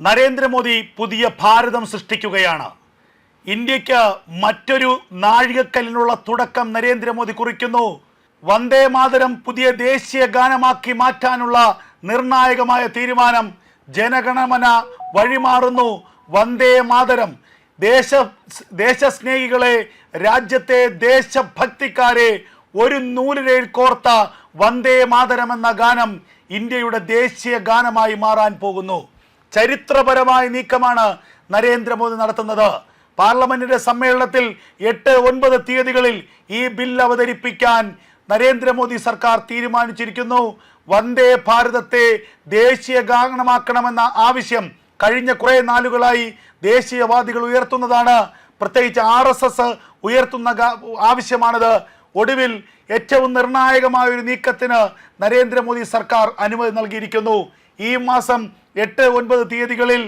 നരേന്ദ്രമോദി പുതിയ ഭാരതം സൃഷ്ടിക്കുകയാണ്. ഇന്ത്യയ്ക്ക് മറ്റൊരു നാഴികക്കല്ലിനുള്ള തുടക്കം നരേന്ദ്രമോദി കുറിക്കുന്നു. വന്ദേ മാതരം പുതിയ ദേശീയ ഗാനമാക്കി മാറ്റാനുള്ള നിർണായകമായ തീരുമാനം ജനഗണമന വഴിമാറുന്നു. വന്ദേ മാതരം ദേശ ദേശസ്നേഹികളെ രാജ്യത്തെ ദേശഭക്തിക്കാരെ ഒരു നൂലിരയിൽ കോർത്ത വന്ദേ മാതരം എന്ന ഗാനം ഇന്ത്യയുടെ ദേശീയ ഗാനമായി മാറാൻ പോകുന്നു. ചരിത്രപരമായ നീക്കമാണ് നരേന്ദ്രമോദി നടത്തുന്നത്. പാർലമെന്റിന്റെ സമ്മേളനത്തിൽ എട്ട് ഒൻപത് തീയതികളിൽ ഈ ബിൽ അവതരിപ്പിക്കാൻ നരേന്ദ്രമോദി സർക്കാർ തീരുമാനിച്ചിരിക്കുന്നു. വന്ദേ ഭാരതത്തെ ദേശീയ ഗാനമാക്കണമെന്ന ആവശ്യം കഴിഞ്ഞ കുറേ നാളുകളായി ദേശീയവാദികൾ ഉയർത്തുന്നതാണ്. പ്രത്യേകിച്ച് ആർ എസ് എസ് ഉയർത്തുന്ന ആവശ്യമാണിത്. ഒടുവിൽ ഏറ്റവും നിർണായകമായ ഒരു നീക്കത്തിന് നരേന്ദ്രമോദി സർക്കാർ അനുമതി നൽകിയിരിക്കുന്നു. ഈ മാസം എട്ട് ഒൻപത് തീയതികളിൽ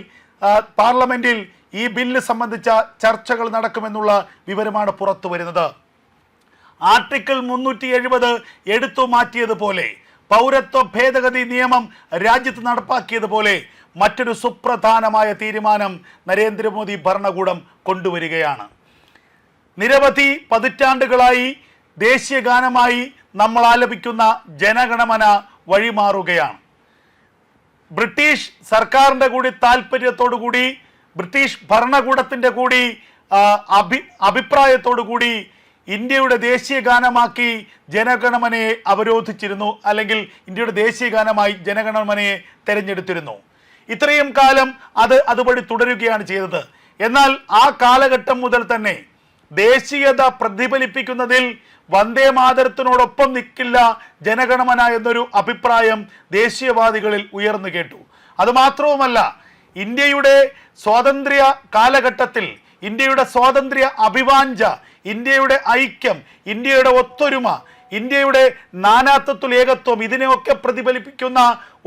പാർലമെന്റിൽ ഈ ബില്ല് സംബന്ധിച്ച ചർച്ചകൾ നടക്കുമെന്നുള്ള വിവരമാണ് പുറത്തു വരുന്നത്. ആർട്ടിക്കിൾ മുന്നൂറ്റി എഴുപത് എടുത്തു മാറ്റിയതുപോലെ പൗരത്വ ഭേദഗതി നിയമം രാജ്യത്ത് നടപ്പാക്കിയതുപോലെ മറ്റൊരു സുപ്രധാനമായ തീരുമാനം നരേന്ദ്രമോദി ഭരണകൂടം കൊണ്ടുവരികയാണ്. നിരവധി പതിറ്റാണ്ടുകളായി ദേശീയ ഗാനമായി നമ്മൾ ആലപിക്കുന്ന ജനഗണമന വഴിമാറുകയാണ്. ബ്രിട്ടീഷ് സർക്കാരിന്റെ കൂടി താല്പര്യത്തോടു കൂടി ബ്രിട്ടീഷ് ഭരണകൂടത്തിന്റെ കൂടി അഭി അഭിപ്രായത്തോടു കൂടി ഇന്ത്യയുടെ ദേശീയ ഗാനമാക്കി ജനഗണമനയെ അവരോധിച്ചിരുന്നു അല്ലെങ്കിൽ ഇന്ത്യയുടെ ദേശീയ ഗാനമായി ജനഗണമനയെ തിരഞ്ഞെടുത്തിരുന്നു. ഇത്രയും കാലം അത് അതുവഴി തുടരുകയാണ് ചെയ്തത്. എന്നാൽ ആ കാലഘട്ടം മുതൽ തന്നെ ദേശീയത പ്രതിഫലിപ്പിക്കുന്നതിൽ വന്ദേ മാതരത്തിനോടൊപ്പം നിൽക്കില്ല ജനഗണമന എന്നൊരു അഭിപ്രായം ദേശീയവാദികളിൽ ഉയർന്നു കേട്ടു. അതുമാത്രവുമല്ല ഇന്ത്യയുടെ സ്വാതന്ത്ര്യ കാലഘട്ടത്തിൽ ഇന്ത്യയുടെ സ്വാതന്ത്ര്യ അഭിവാഞ്ച ഇന്ത്യയുടെ ഐക്യം ഇന്ത്യയുടെ ഒത്തൊരുമ ഇന്ത്യയുടെ നാനാത്വത്തിൽ ഏകത്വം ഇതിനെയൊക്കെ പ്രതിഫലിപ്പിക്കുന്ന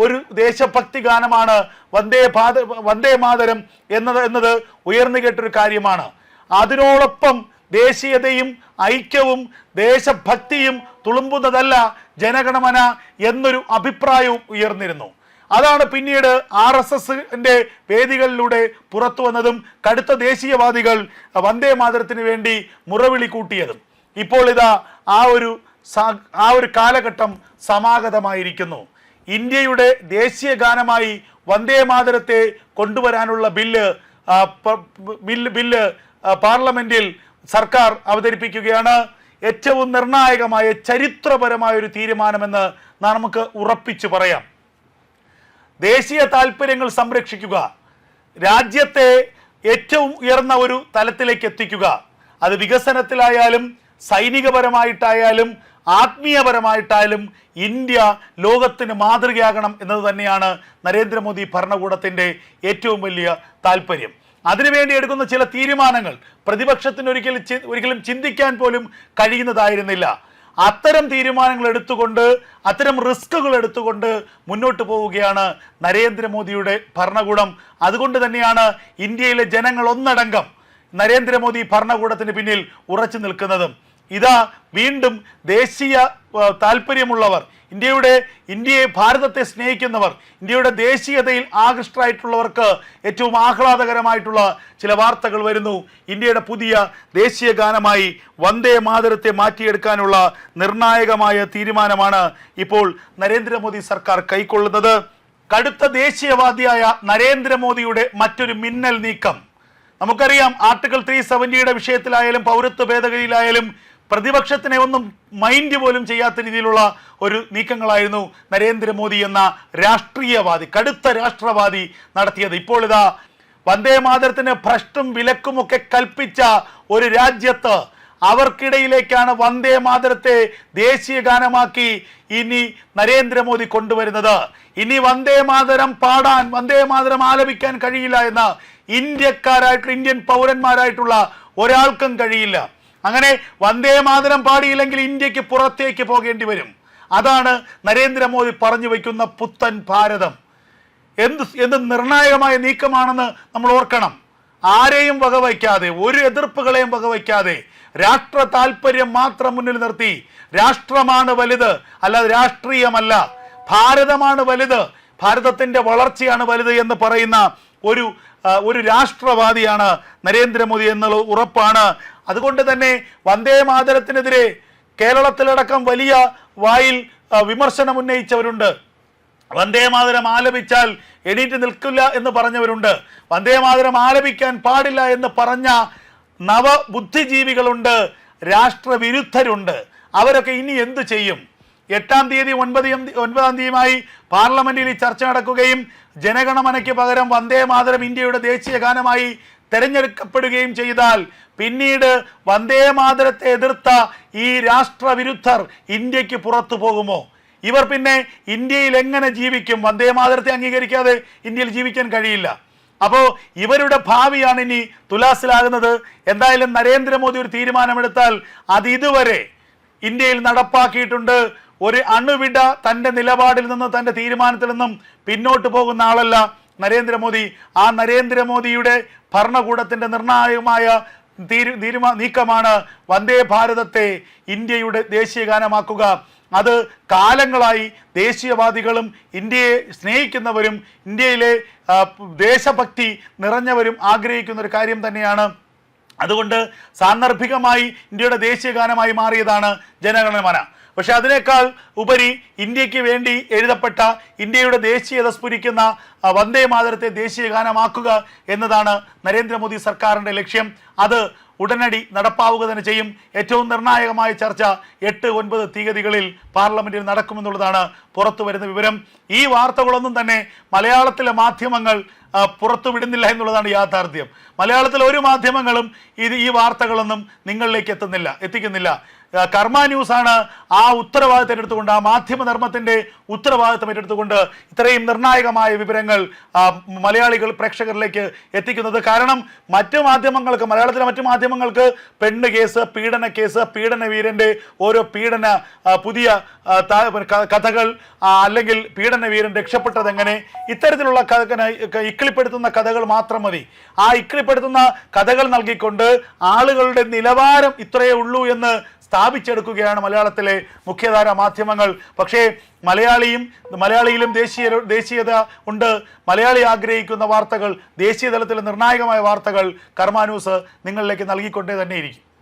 ഒരു ദേശഭക്തി ഗാനമാണ് വന്ദേ ഭാത വന്ദേ മാതരം എന്നത് എന്നത് ഉയർന്നു കേട്ടൊരു കാര്യമാണ്. അതിനോടൊപ്പം ദേശീയതയും ഐക്യവും ദേശഭക്തിയും തുളുമ്പുന്നതല്ല ജനഗണമന എന്നൊരു അഭിപ്രായവും ഉയർന്നിരുന്നു. അതാണ് പിന്നീട് ആർ എസ് എസിന്റെ വേദികളിലൂടെ പുറത്തു വന്നതും കടുത്ത ദേശീയവാദികൾ വന്ദേ മാതരത്തിന് വേണ്ടി മുറവിളി കൂട്ടിയതും. ഇപ്പോൾ ഇതാ ആ ഒരു ആ ഒരു കാലഘട്ടം സമാഗതമായിരിക്കുന്നു. ഇന്ത്യയുടെ ദേശീയ ഗാനമായി വന്ദേ മാതരത്തെ കൊണ്ടുവരാനുള്ള ബില്ല് ബില്ല് ബില്ല് പാർലമെന്റിൽ സർക്കാർ അവതരിപ്പിക്കുകയാണ്. ഏറ്റവും നിർണായകമായ ചരിത്രപരമായ ഒരു തീരുമാനമെന്ന് നമുക്ക് ഉറപ്പിച്ചു പറയാം. ദേശീയ താല്പര്യങ്ങൾ സംരക്ഷിക്കുക. രാജ്യത്തെ ഏറ്റവും ഉയർന്ന ഒരു തലത്തിലേക്ക് എത്തിക്കുക. അത് വികസനത്തിലായാലും സൈനികപരമായിട്ടായാലും ആത്മീയപരമായിട്ടായാലും ഇന്ത്യ ലോകത്തിന് മാതൃകയാകണം എന്നത് തന്നെയാണ് നരേന്ദ്രമോദി ഭരണകൂടത്തിന്റെ ഏറ്റവും വലിയ താല്പര്യം അതിനുവേണ്ടി എടുക്കുന്ന ചില തീരുമാനങ്ങൾ പ്രതിപക്ഷത്തിന് ഒരിക്കലും ഒരിക്കലും ചിന്തിക്കാൻ പോലും കഴിയുന്നതായിരുന്നില്ല. അത്തരം തീരുമാനങ്ങൾ എടുത്തുകൊണ്ട് അത്തരം റിസ്കുകൾ എടുത്തുകൊണ്ട് മുന്നോട്ട് പോവുകയാണ് നരേന്ദ്രമോദിയുടെ ഭരണകൂടം. അതുകൊണ്ട് തന്നെയാണ് ഇന്ത്യയിലെ ജനങ്ങൾ ഒന്നടങ്കം നരേന്ദ്രമോദി ഭരണകൂടത്തിന് പിന്നിൽ ഉറച്ചു നിൽക്കുന്നതും. ഇതാ വീണ്ടും ദേശീയ താല്പര്യമുള്ളവർ ഇന്ത്യയുടെ ഇന്ത്യയെ ഭാരതത്തെ സ്നേഹിക്കുന്നവർ ഇന്ത്യയുടെ ദേശീയതയിൽ ആകൃഷ്ടരായിട്ടുള്ളവർക്ക് ഏറ്റവും ആഹ്ലാദകരമായിട്ടുള്ള ചില വാർത്തകൾ വരുന്നു. ഇന്ത്യയുടെ പുതിയ ദേശീയ ഗാനമായി വന്ദേ മാതരത്തെ മാറ്റിയെടുക്കാനുള്ള നിർണായകമായ തീരുമാനമാണ് ഇപ്പോൾ നരേന്ദ്രമോദി സർക്കാർ കൈക്കൊള്ളുന്നത്. കടുത്ത ദേശീയവാദിയായ നരേന്ദ്രമോദിയുടെ മറ്റൊരു മിന്നൽ നീക്കം. നമുക്കറിയാം ആർട്ടിക്കിൾ ത്രീ സെവന്റിയുടെ വിഷയത്തിലായാലും പൗരത്വ ഭേദഗതിയിലായാലും പ്രതിപക്ഷത്തിനെ ഒന്നും മൈൻഡ് പോലും ചെയ്യാത്ത രീതിയിലുള്ള ഒരു നീക്കങ്ങളായിരുന്നു നരേന്ദ്രമോദി എന്ന രാഷ്ട്രീയവാദി കടുത്ത രാഷ്ട്രവാദി നടത്തിയത്. ഇപ്പോൾ ഇതാ വന്ദേ മാതരത്തിന് ഭ്രഷ്ടും വിലക്കുമൊക്കെ കൽപ്പിച്ച ഒരു രാജ്യത്ത് അവർക്കിടയിലേക്കാണ് വന്ദേ മാതരത്തെ ദേശീയ ഗാനമാക്കി ഇനി നരേന്ദ്രമോദി കൊണ്ടുവരുന്നത്. ഇനി വന്ദേ മാതരം പാടാൻ വന്ദേ മാതരം ആലപിക്കാൻ കഴിയില്ല എന്ന് ഇന്ത്യക്കാരായിട്ടുള്ള ഇന്ത്യൻ പൗരന്മാരായിട്ടുള്ള ഒരാൾക്കും കഴിയില്ല. അങ്ങനെ വന്ദേ മാതരം പാടിയില്ലെങ്കിൽ ഇന്ത്യയ്ക്ക് പുറത്തേക്ക് പോകേണ്ടി വരും. അതാണ് നരേന്ദ്രമോദി പറഞ്ഞു വയ്ക്കുന്ന പുത്തൻ ഭാരതം. എന്ത് എന്ത് നിർണായകമായ നീക്കമാണെന്ന് നമ്മൾ ഓർക്കണം. ആരെയും വകവയ്ക്കാതെ ഒരു എതിർപ്പുകളെയും വകവയ്ക്കാതെ രാഷ്ട്ര താല്പര്യം മാത്രം മുന്നിൽ നിർത്തി. രാഷ്ട്രമാണ് വലുത് അല്ലാതെ രാഷ്ട്രീയമല്ല. ഭാരതമാണ് വലുത് ഭാരതത്തിന്റെ വളർച്ചയാണ് വലുത് എന്ന് പറയുന്ന ഒരു ഒരു രാഷ്ട്രവാദിയാണ് നരേന്ദ്രമോദി എന്നുള്ള ഉറപ്പാണ്. അതുകൊണ്ട് തന്നെ വന്ദേ മാതരത്തിനെതിരെ കേരളത്തിലടക്കം വലിയ വായിൽ വിമർശനം ഉന്നയിച്ചവരുണ്ട്. വന്ദേ വന്ദേമാതരം ആലപിച്ചാൽ എണീറ്റ് നിൽക്കില്ല എന്ന് പറഞ്ഞവരുണ്ട്. വന്ദേ വന്ദേമാതരം ആലപിക്കാൻ പാടില്ല എന്ന് പറഞ്ഞ നവബുദ്ധിജീവികളുണ്ട് രാഷ്ട്രവിരുദ്ധരുണ്ട്. അവരൊക്കെ ഇനി എന്തു ചെയ്യും? എട്ടാം തീയതി ഒൻപത് ഒൻപതാം തീയതിയുമായി പാർലമെന്റിൽ ഈ ചർച്ച നടക്കുകയും ജനഗണമനയ്ക്ക് പകരം വന്ദേ മാതരം ഇന്ത്യയുടെ ദേശീയ ഗാനമായി തെരഞ്ഞെടുക്കപ്പെടുകയും ചെയ്താൽ പിന്നീട് വന്ദേ മാതരത്തെ എതിർത്ത ഈ രാഷ്ട്രവിരുദ്ധർ ഇന്ത്യയ്ക്ക് പുറത്തു പോകുമോ? ഇവർ പിന്നെ ഇന്ത്യയിൽ എങ്ങനെ ജീവിക്കും? വന്ദേ മാതരത്തെ അംഗീകരിക്കാതെ ഇന്ത്യയിൽ ജീവിക്കാൻ കഴിയില്ല. അപ്പോൾ ഇവരുടെ ഭാവിയാണ് ഇനി തുലാസിലാകുന്നത്. എന്തായാലും നരേന്ദ്രമോദി ഒരു തീരുമാനമെടുത്താൽ അത് ഇതുവരെ ഇന്ത്യയിൽ നടപ്പാക്കിയിട്ടുണ്ട്. ഒരു അണുവിട തന്റെ നിലപാടിൽ നിന്നും തന്റെ തീരുമാനത്തിൽ നിന്നും പിന്നോട്ട് പോകുന്ന ആളല്ല നരേന്ദ്രമോദി. ആ നരേന്ദ്രമോദിയുടെ ഭരണകൂടത്തിന്റെ നിർണായകമായ തീരു തീരുമാ നീക്കമാണ് വന്ദേ ഭാരതത്തെ ഇന്ത്യയുടെ ദേശീയ ഗാനമാക്കുക. അത് കാലങ്ങളായി ദേശീയവാദികളും ഇന്ത്യയെ സ്നേഹിക്കുന്നവരും ഇന്ത്യയിലെ ദേശഭക്തി നിറഞ്ഞവരും ആഗ്രഹിക്കുന്ന ഒരു കാര്യം തന്നെയാണ്. അതുകൊണ്ട് സാന്ദർഭികമായി ഇന്ത്യയുടെ ദേശീയ ഗാനമായി മാറിയതാണ് ജനഗണമന. പക്ഷെ അതിനേക്കാൾ ഉപരി ഇന്ത്യയ്ക്ക് വേണ്ടി എഴുതപ്പെട്ട ഇന്ത്യയുടെ ദേശീയത സ്ഫുരിക്കുന്ന വന്ദേ മാതരത്തെ ദേശീയ ഗാനമാക്കുക എന്നതാണ് നരേന്ദ്രമോദി സർക്കാരിന്റെ ലക്ഷ്യം. അത് ഉടനടി നടപ്പാവുക തന്നെ ചെയ്യും. ഏറ്റവും നിർണായകമായ ചർച്ച എട്ട് ഒൻപത് തീയതികളിൽ പാർലമെന്റിൽ നടക്കുമെന്നുള്ളതാണ് പുറത്തു വരുന്ന വിവരം. ഈ വാർത്തകളൊന്നും തന്നെ മലയാളത്തിലെ മാധ്യമങ്ങൾ പുറത്തുവിടുന്നില്ല എന്നുള്ളതാണ് യാഥാർത്ഥ്യം. മലയാളത്തിലെ ഒരു മാധ്യമങ്ങളും ഇത് ഈ വാർത്തകളൊന്നും നിങ്ങളിലേക്ക് എത്തുന്നില്ല എത്തിക്കുന്നില്ല. കർമ്മ ന്യൂസാണ് ആ ഉത്തരവാദിത്തം ഏറ്റെടുത്തുകൊണ്ട് ആ മാധ്യമധർമ്മത്തിന്റെ ഉത്തരവാദിത്തം ഏറ്റെടുത്തുകൊണ്ട് ഇത്രയും നിർണായകമായ വിവരങ്ങൾ മലയാളികൾ പ്രേക്ഷകരിലേക്ക് എത്തിക്കുന്നത്. കാരണം മറ്റു മാധ്യമങ്ങൾക്ക് മലയാളത്തിലെ മറ്റു മാധ്യമങ്ങൾക്ക് പെണ്ണ് കേസ് പീഡന കേസ് പീഡന വീരന്റെ ഓരോ പീഡന പുതിയ കഥകൾ അല്ലെങ്കിൽ പീഡന വീരൻ രക്ഷപ്പെട്ടത് എങ്ങനെ? ഇത്തരത്തിലുള്ള ഇക്കിളിപ്പെടുത്തുന്ന കഥകൾ മാത്രം മതി. ആ ഇക്കിളിപ്പെടുത്തുന്ന കഥകൾ നൽകിക്കൊണ്ട് ആളുകളുടെ നിലവാരം ഇത്രയേ ഉള്ളൂ എന്ന് സ്ഥാപിച്ചെടുക്കുകയാണ് മലയാളത്തിലെ മുഖ്യധാര മാധ്യമങ്ങൾ. പക്ഷേ മലയാളിയും മലയാളിയിലും ദേശീയ ദേശീയത ഉണ്ട്. മലയാളി ആഗ്രഹിക്കുന്ന വാർത്തകൾ ദേശീയ തലത്തിലെ നിർണായകമായ വാർത്തകൾ കർമാനൂസ് നിങ്ങളിലേക്ക് നൽകിക്കൊണ്ടേ തന്നെയിരിക്കും.